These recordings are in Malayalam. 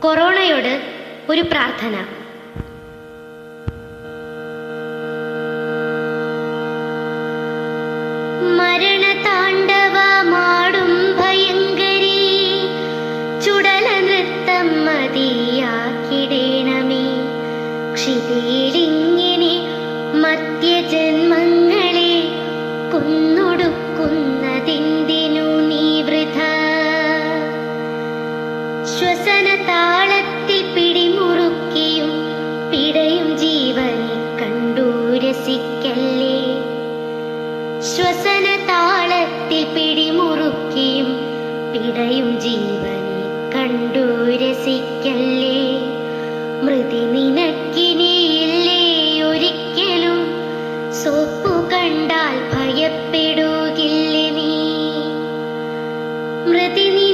കൊറോണയോട് ഒരു പ്രാർത്ഥന. പിടിമുറുക്കിയും പിടയും ജീവനെ പിടിമുറുക്കിയും പിടയും ജീവനെ കണ്ടാൽ ഭയപ്പെടുകില്ലേ നീ? മൃതി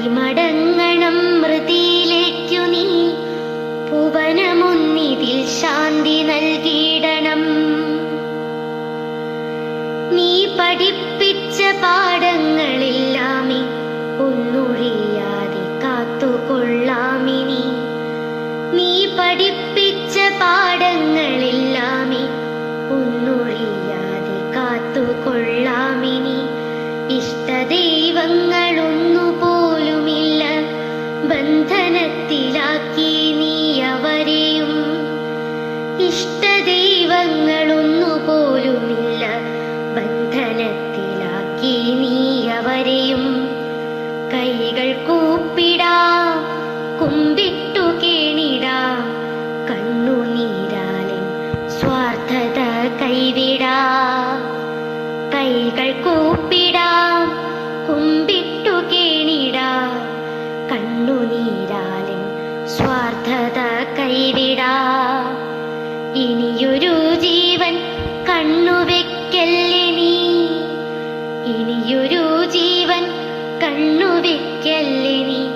മതിമടങ്ങണം മൃതിയിലേക്കു നീ. പുവനമൊന്നിതിൽ ശാന്തി നൽകിയിടണം. നീ പഠിപ്പിച്ച പാഠങ്ങളില്ലാമി ഒന്നൊഴിയാതെ കാത്തുകൊള്ളാമിനി നീ. പഠിപ്പിച്ച പാഠങ്ങളില്ലാമി ഒന്നൊഴിയാതെ കാത്തുകൊള്ളാമിനി ഇഷ്ടദൈവങ്ങളൊന്നു പോലുമില്ല നീ കൈകൾ കൂപ്പിടാം ഇനിയൊരു ജീവൻ കണ്ണുവെക്കല്ലേ നീ?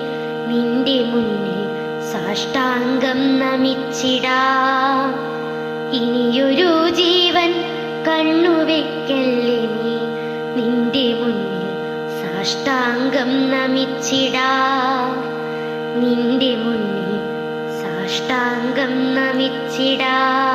നിന്റെ മുന്നിൽ സാഷ്ടാംഗം നമിച്ചിടാ. ഇനിയൊരു ജീവൻ കണ്ണുവെക്കല്ലേ നീ? നിന്റെ മുന്നിൽ സാഷ്ടാംഗം നമിച്ചിടാ. നിന്റെ മുന്നിൽ സാഷ്ടാംഗം നമിച്ചിടാം.